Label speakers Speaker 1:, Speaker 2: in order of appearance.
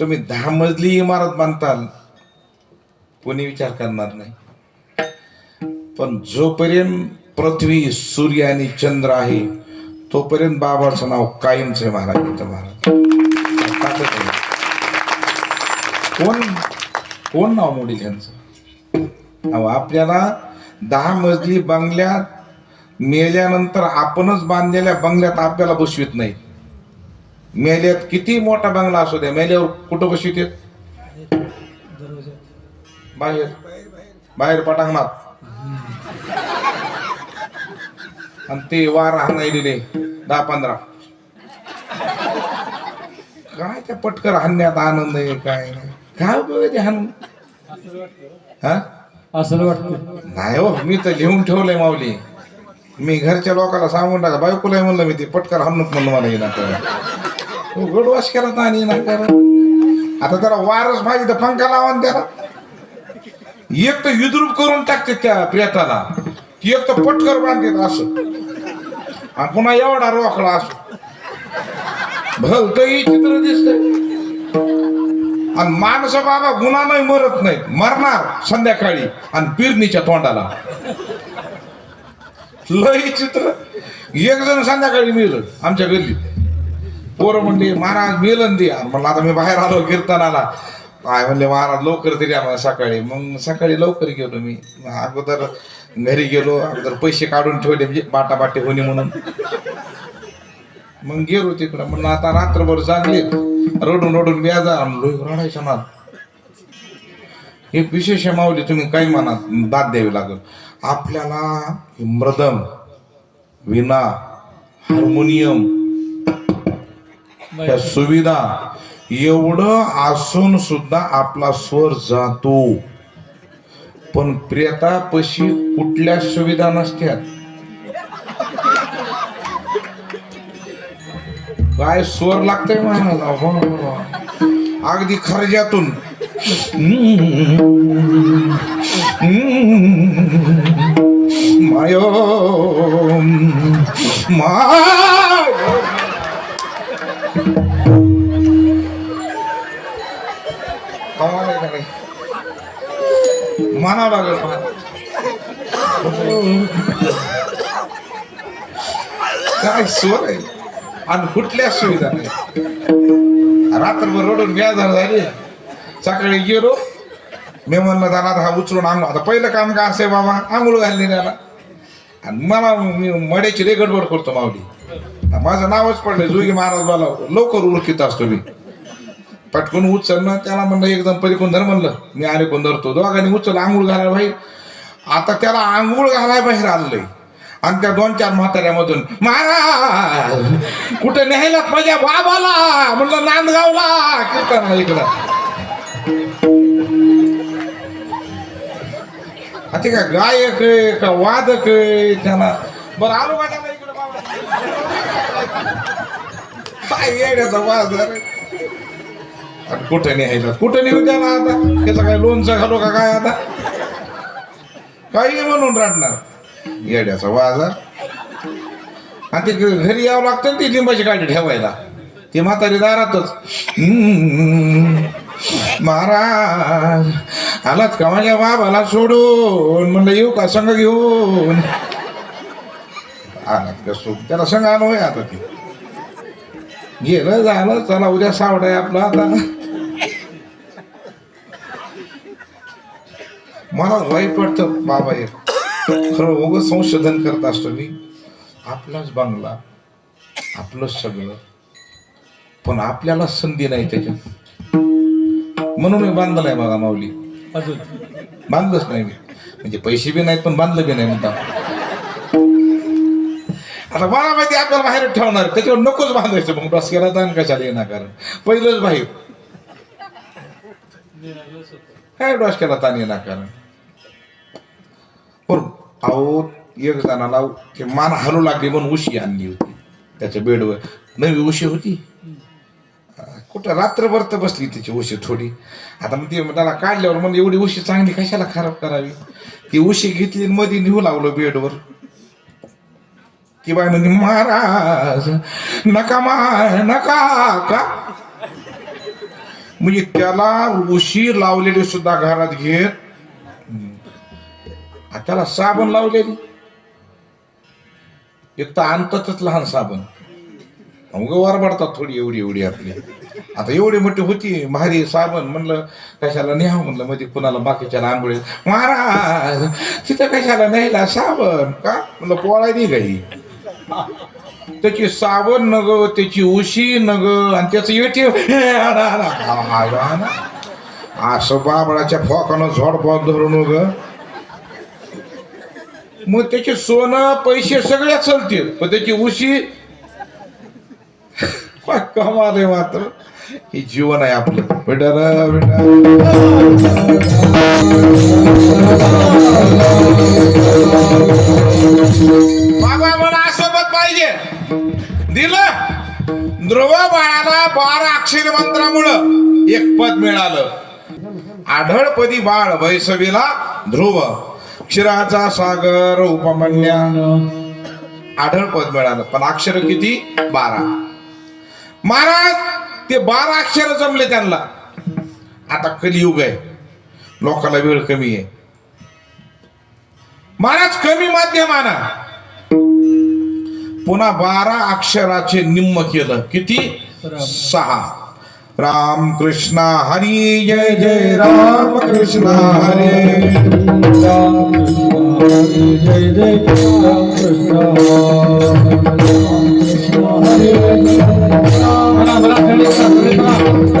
Speaker 1: तुम्ही दहा मजली इमारत बांधताल कोणी विचार करणार नाही. पण जोपर्यंत पृथ्वी सूर्य आणि चंद्र आहे तोपर्यंत बाबाचं नाव कायमच आहे महाराज महाराज. कोण कोण नाव मोडील यांचं अहो आपल्याला दहा मजली बंगल्यात मेल्यानंतर आपणच बांधलेल्या बंगल्यात आपल्याला बसवित नाही मेल्यात किती मोठा बंगला असू द्या मेल्यावर कुठं येत बाहेर. बाहेर पटांगणात. आणि ते वार हाणायलेले दहा पंधरा. काय त्या पटकर हाणण्यात आनंद आहे काय नाही. काय उपयोग आहे ते हाणून? हा?
Speaker 2: असं वाटतं.
Speaker 1: नाही हो मी तर लिहून ठेवलंय माऊली. मी घरच्या लोकांना सांगून टाका बायकोलाही म्हणलं मी ते पटकार हमणूक म्हणलं मला येणार तू गडवास केला तर आणि येणार आता त्याला वारच पाहिजे तर पंखा लावा त्याला. एक तर विद्रूप करून टाकते त्या प्रियताला एक तर पटकर बांधते असं. आणि पुन्हा एवढा रोखला असो. भलत ही चित्र दिसत आणि माणसं बाबा गुन्हा नाही मरत नाहीत. मरणार संध्याकाळी आणि पिरणीच्या तोंडाला. लय चित्र. एक जण संध्याकाळी मिळलं आमच्या गल्ली पोरं म्हणले महाराज मिळलं दे म्हणलं आता मी बाहेर आलो कीर्तनाला. काय म्हणले महाराज लवकर तरी आम्हाला सकाळी. मग सकाळी लवकर गेलो मी. अगोदर घरी गेलो अगोदर पैसे काढून ठेवले म्हणजे बाटा बाटे होणे म्हणून. मग गेलो तिकडं. म्हणलं आता रात्रभर चांगले रडून रडून व्याजा आणलो रडायचं ना एक विशेष माऊली तुम्ही काही म्हणा दाद द्यावी लागल. आपल्याला हे मृदम विना हार्मोनियम त्या सुविधा एवढं असून सुद्धा आपला स्वर जातो. पण प्रेतापशी कुठल्या सुविधा नसत्यात? काय स्वर लागतंय महाराज अहो. अगदी खर्जातून मायो माय कमाल आहे म्हणावं लागेल काय स्वर आहे आणि कुठल्या सुविधा नाही रात्रभर रडून बेजार झाली सकाळी गेलो मी म्हणलं त्याला आता हा उचलून आंघोळ आता पहिलं काम काय असे बाबा आंघोळ घालली त्याला आणि मला मी मड्याची रे गडबड करतो माऊली. माझं नावच पडलं जुगी महाराज मला लवकर ओळखीत असतो मी. पटकन उचलणं त्याला म्हणलं एकदम पलीकडून धर म्हणलं. मी आले कोण धरतो दोघांनी उचल आंघोळ घालायला बाहेर. आता त्याला आंघोळ घालाय बाहेर आणलंय आणि त्या दोन चार म्हाताऱ्यामधून महाराज कुठे न्यायलात माझ्या बाबाला? म्हणलं नांदगावला कीर्तनाला इकडं. आता ते काय गायक आहे का वादक आहे? त्यांना बरं आलो वाटायला त्याला इकडं काय येण्याचा वाद आणि कुठं न्यायला कुठं नेऊ त्याला आता? त्याचं काय लोणचं घालू का काय आता? काही म्हणून राहणार येड्याचा वाजार आणि ते घरी यावं लागतं ती लिंबाची गाडी ठेवायला. ती म्हातारी दारातच. महाराज आलात का माझ्या बाबाला सोडून? म्हणलं येऊ का संघ घेऊन? आलात का सोडून? त्याला संघ आलो आहे आता ते. गेलं झालं चला उद्या सावड आहे आपला आता. मला वाईट वाटतं बाबा एक. खरं उगं संशोधन करत असतो मी. आपलाच बांगला आपलंच सगळं. पण आपल्याला संधी नाही त्याच्यात. म्हणून मी बांधलं नाही बघा माऊली.
Speaker 2: अजून?
Speaker 1: बांधलंच नाही मी. म्हणजे पैसे बी नाहीत पण बांधलं बी नाही म्हणता. आता मला माहिती आहे आपल्याला बाहेर ठेवणार. त्याच्यावर नकोच बांधायचं. मग बस केला दान कशाला येणार कारण? पहिलंच बाहेर. काय डोसक्याला ताण येणार कारण? पण अहो एक जणाला ते मान हलू लागली म्हणून उशी आणली होती. त्याच्या बेडवर. नवी उशी होती? कुठं रात्रभर तर बसली तिची उशी थोडी. आता मग ती त्याला काढल्यावर म्हणजे एवढी उशी चांगली कशाला खराब करावी? ती उशी घेतली आणि मध्ये निघू लागलो बेडवर. ती बाय म्हणजे महाराज नका मा नका का? म्हणजे त्याला उशी लावलेली सुद्धा घरात घेत त्याला साबण लावलेली. एक तर आणतातच लहान साबण. अवघ वारबडतात थोडी एवढी एवढी आपली. आता एवढी मोठी होती महारी साबण म्हणलं कशाला न्याव म्हणलं मध्ये कुणाला बाकीच्या आंघोळी. महाराज तिथं कशाला न्यायला साबण? का? म्हणलं पोळा गाई त्याची साबण नग त्याची उशी नग आणि त्याचं येते. असं बाबळाच्या फोकानं झोडपाव धरून ग मग त्याचे सोनं पैसे सगळे चलतील. पण त्याची उशी कमाल मात्र. हे जीवन आहे आपलं. बेटा ना बाबा मला सोबत पाहिजे. दिलं? ध्रुव बाळाला बारा अक्षर मंत्रामुळं एक पद मिळालं. आढळपदी बाळ वैसवीला ध्रुव. क्षीराचा सागर उपमन्या. आढळ पद मिळालं. पण अक्षर किती? बारा. महाराज ते बारा अक्षर जमले त्यांना. आता कलियुग आहे. लोकांना वेळ कमी आहे. महाराज कमी माध्यम आणा पुन्हा बारा अक्षराचे निम्म केलं. किती? सहा. राम कृष्ण हरी जय जय. राम कृष्ण हरे
Speaker 2: राम जय. जय राम कृष्ण राम कृष्ण जय राम